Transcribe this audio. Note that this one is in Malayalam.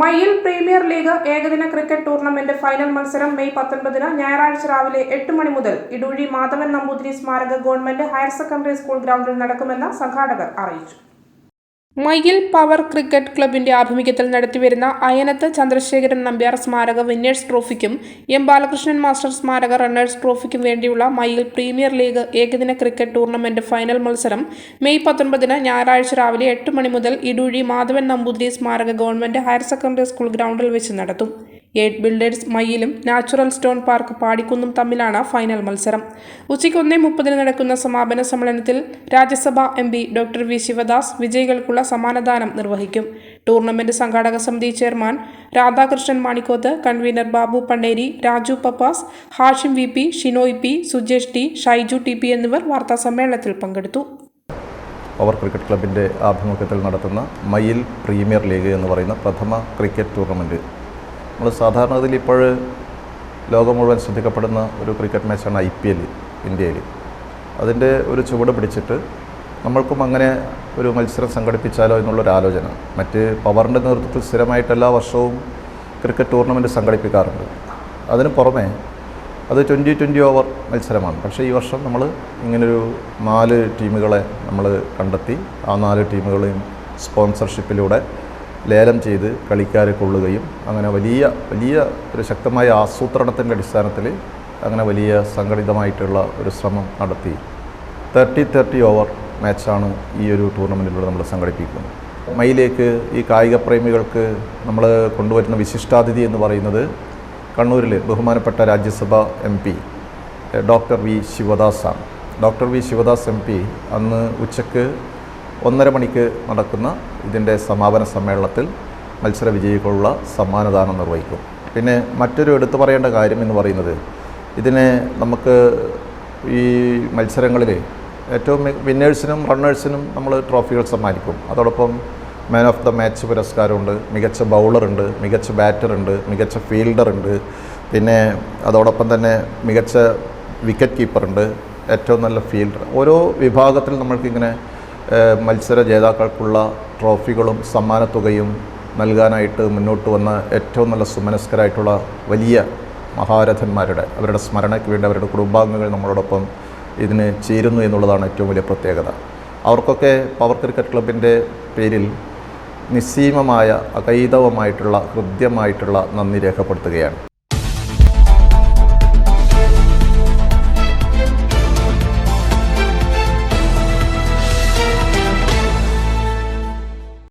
മയിൽ പ്രീമിയർ ലീഗ് ഏകദിന ക്രിക്കറ്റ് ടൂർണമെന്റ് ഫൈനൽ മത്സരം മെയ് പത്തൊൻപതിന് ഞായറാഴ്ച രാവിലെ എട്ട് മണി മുതൽ ഇടൂഴി മാധവൻ നമ്പൂതിരി സ്മാരക ഗവൺമെന്റ് ഹയർ സെക്കൻഡറി സ്കൂൾ ഗ്രൗണ്ടിൽ നടക്കുമെന്ന് സംഘാടകർ അറിയിച്ചു. മയ്യിൽ പവർ ക്രിക്കറ്റ് ക്ലബിന്റെ ആഭിമുഖ്യത്തിൽ നടത്തിവരുന്ന അയനത്ത് ചന്ദ്രശേഖരൻ നമ്പ്യാർ സ്മാരക വിന്നേഴ്സ് ട്രോഫിക്കും എം ബാലകൃഷ്ണൻ മാസ്റ്റർ സ്മാരക റണ്ണേഴ്സ് ട്രോഫിക്കും വേണ്ടിയുള്ള മയിൽ പ്രീമിയർ ലീഗ് ഏകദിന ക്രിക്കറ്റ് ടൂർണമെന്റ് ഫൈനൽ മത്സരം മെയ് പത്തൊൻപതിന് ഞായറാഴ്ച രാവിലെ എട്ട് മണി മുതൽ ഇടുഴി മാധവൻ നമ്പൂതിരി സ്മാരക ഗവൺമെന്റ് ഹയർ സെക്കൻഡറി സ്കൂൾ ഗ്രൗണ്ടിൽ വെച്ച് നടത്തും. എയ്റ്റ് ബിൽഡേഴ്സ് മയിലും നാച്ചുറൽ സ്റ്റോൺ പാർക്ക് പാടിക്കുന്നും തമ്മിലാണ് ഫൈനൽ മത്സരം. ഉച്ചയ്ക്ക് ഒന്നേ മുപ്പതിന് നടക്കുന്ന സമാപന സമ്മേളനത്തിൽ രാജ്യസഭാ M P doctor V Sivadas വിജയികൾക്കുള്ള സമ്മാനദാനം നിർവഹിക്കും. ടൂർണമെന്റ് സംഘാടക സമിതി chairman Radhakrishnan Manikoth convener Babu Panderi Raju Pappas Hashim V P Shinoy P Sujesh T Shaiju T P എന്നിവർ വാർത്താ സമ്മേളനത്തിൽ പങ്കെടുത്തു. പവർ ക്രിക്കറ്റ് ക്ലബിന്റെ ആഭിമുഖ്യത്തിൽ നടത്തുന്ന മയിൽ പ്രീമിയർ ലീഗ് എന്ന് പറയുന്ന പ്രഥമ ക്രിക്കറ്റ് ടൂർണമെന്റ് നമ്മൾ സാധാരണഗതിയിൽ ഇപ്പോൾ ലോകം മുഴുവൻ ശ്രദ്ധിക്കപ്പെടുന്ന ഒരു ക്രിക്കറ്റ് മാച്ചാണ് ഐ പി എൽ ഇന്ത്യയിൽ. അതിന്റെ ഒരു ചുവട് പിടിച്ചിട്ട് നമ്മൾക്കും അങ്ങനെ ഒരു മത്സരം സംഘടിപ്പിച്ചാലോ എന്നുള്ളൊരു ആലോചന. മറ്റ് പവറിന്റെ നേതൃത്വത്തിൽ സ്ഥിരമായിട്ട് എല്ലാ വർഷവും ക്രിക്കറ്റ് ടൂർണമെന്റ് സംഘടിപ്പിക്കാറുണ്ട്. അതിന് പുറമെ അത് ട്വന്റി ട്വന്റി ഓവർ മത്സരമാണ്. പക്ഷേ ഈ വർഷം നമ്മൾ ഇങ്ങനൊരു നാല് ടീമുകളെ നമ്മൾ കണ്ടെത്തി ആ നാല് ടീമുകളെയും സ്പോൺസർഷിപ്പിലൂടെ ലേലം ചെയ്ത് കളിക്കാരെ കൊള്ളുകയും അങ്ങനെ വലിയ വലിയ ഒരു ശക്തമായ ആസൂത്രണത്തിന്റെ അടിസ്ഥാനത്തിൽ അങ്ങനെ വലിയ സംഘടിതമായിട്ടുള്ള ഒരു ശ്രമം നടത്തി. തേർട്ടി തേർട്ടി ഓവർ മാച്ചാണ് ഈ ഒരു ടൂർണമെന്റിലൂടെ നമ്മൾ സംഘടിപ്പിക്കുന്നത്. മയിലേക്ക് ഈ കായിക പ്രേമികൾക്ക് നമ്മൾ കൊണ്ടുവരുന്ന വിശിഷ്ടാതിഥി എന്ന് പറയുന്നത് കണ്ണൂരിൽ ബഹുമാനപ്പെട്ട Rajya Sabha M P doctor V ശിവദാസാണ് doctor V Sivadas M P അന്ന് ഉച്ചയ്ക്ക് ഒന്നര മണിക്ക് നടക്കുന്ന ഇതിന്റെ സമാപന സമ്മേളനത്തിൽ മത്സര വിജയികളുള്ള സമ്മാനദാനം നിർവഹിക്കും. പിന്നെ മറ്റൊരു എടുത്തു പറയേണ്ട കാര്യം എന്ന് പറയുന്നത് ഇതിനെ നമുക്ക് ഈ മത്സരങ്ങളിൽ ഏറ്റവും വിന്നേഴ്സിനും റണ്ണേഴ്സിനും നമ്മൾ ട്രോഫികൾ സമ്മാനിക്കും. അതോടൊപ്പം മാൻ ഓഫ് ദ മാച്ച് പുരസ്കാരമുണ്ട് മികച്ച ബൗളറുണ്ട് മികച്ച ബാറ്ററുണ്ട് മികച്ച ഫീൽഡറുണ്ട് പിന്നെ അതോടൊപ്പം തന്നെ മികച്ച വിക്കറ്റ് കീപ്പറുണ്ട് ഏറ്റവും നല്ല ഫീൽഡർ. ഓരോ വിഭാഗത്തിൽ നമ്മൾക്കിങ്ങനെ മത്സര ജേതാക്കൾക്കുള്ള ട്രോഫികളും സമ്മാനത്തുകയും നൽകാനായിട്ട് മുന്നോട്ട് വന്ന ഏറ്റവും നല്ല സുമനസ്കരായിട്ടുള്ള വലിയ മഹാരഥന്മാരുടെ അവരുടെ സ്മരണയ്ക്ക് വേണ്ടി അവരുടെ കുടുംബാംഗങ്ങൾ നമ്മളോടൊപ്പം ഇതിന് ചേരുന്നു എന്നുള്ളതാണ് ഏറ്റവും വലിയ പ്രത്യേകത. അവർക്കൊക്കെ പവർ ക്രിക്കറ്റ് ക്ലബിന്റെ പേരിൽ നിസ്സീമമായ അകൈതവമായിട്ടുള്ള ഹൃദ്യമായിട്ടുള്ള നന്ദി രേഖപ്പെടുത്തുകയാണ്.